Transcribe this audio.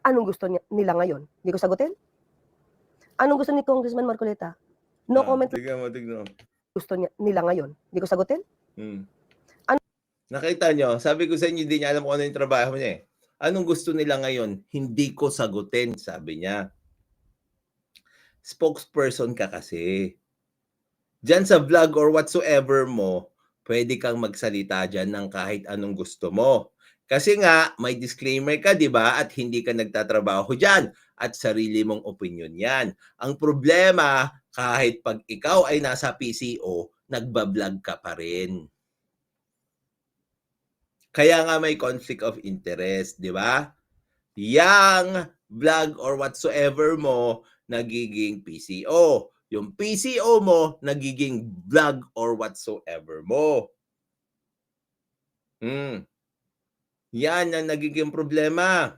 Anong gusto niya, nila ngayon? Hindi ko sagutin? Anong gusto ni Congressman Marcoleta? No Ah, comment Tignan mo, tignan gusto niya, nila ngayon. Hindi ko sagutin? Hmm. Ano- Nakita nyo, sabi ko sa inyo, hindi niya alam kung ano yung trabaho niya eh. Anong gusto nila ngayon? Hindi ko sagutin, sabi niya. Spokesperson ka kasi. Diyan sa vlog or whatsoever mo, pwede kang magsalita dyan ng kahit anong gusto mo. Kasi nga, may disclaimer ka, di ba? At hindi ka nagtatrabaho dyan. At sarili mong opinion yan. Ang problema, kahit pag ikaw ay nasa PCO, nagbablog ka pa rin. Kaya nga may conflict of interest, di ba? Yang vlog or whatsoever mo, nagiging PCO. Yung PCO mo, nagiging vlog or whatsoever mo. Hmm. Yan ang nagiging problema.